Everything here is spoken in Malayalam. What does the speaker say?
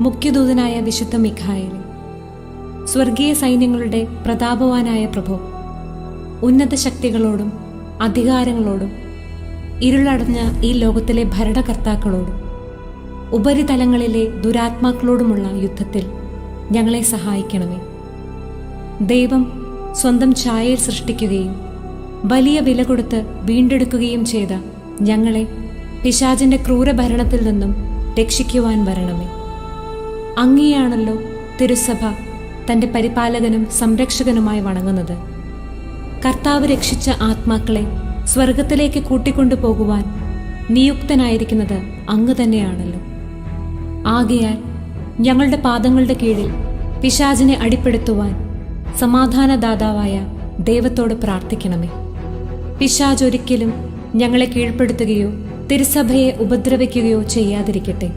മുഖ്യദൂതനായ വിശുദ്ധ മിഖായേൽ സ്വർഗീയ സൈന്യങ്ങളുടെ പ്രതാപവാനായ പ്രഭു ഉന്നത ശക്തികളോടും അധികാരങ്ങളോടും ഇരുളടഞ്ഞ ഈ ലോകത്തിലെ ഭരണകർത്താക്കളോടും ഉപരിതലങ്ങളിലെ ദുരാത്മാക്കളോടുമുള്ള യുദ്ധത്തിൽ ഞങ്ങളെ സഹായിക്കണമേ. ദൈവം സ്വന്തം ഛായയിൽ സൃഷ്ടിക്കുകയും വലിയ വില കൊടുത്ത് വീണ്ടെടുക്കുകയും ചെയ്ത ഞങ്ങളെ പിശാചിന്റെ ക്രൂരഭരണത്തിൽ നിന്നും രക്ഷിക്കുവാൻ വരണമേ. അങ്ങേയാണല്ലോ തിരുസഭ തന്റെ പരിപാലകനും സംരക്ഷകനുമായി വണങ്ങുന്നത്. കർത്താവ് രക്ഷിച്ച ആത്മാക്കളെ സ്വർഗത്തിലേക്ക് കൂട്ടിക്കൊണ്ടുപോകുവാൻ നിയുക്തനായിരിക്കുന്നത് അങ്ങ് തന്നെയാണല്ലോ. ആകയാൽ ഞങ്ങളുടെ പാദങ്ങളുടെ കീഴിൽ പിശാചിനെ അടിപ്പെടുത്തുവാൻ സമാധാനദാതാവായ ദൈവത്തോട് പ്രാർത്ഥിക്കണമേ. പിശാജ് ഒരിക്കലും ഞങ്ങളെ കീഴ്പ്പെടുത്തുകയോ തിരുസഭയെ ഉപദ്രവിക്കുകയോ ചെയ്യാതിരിക്കട്ടെ.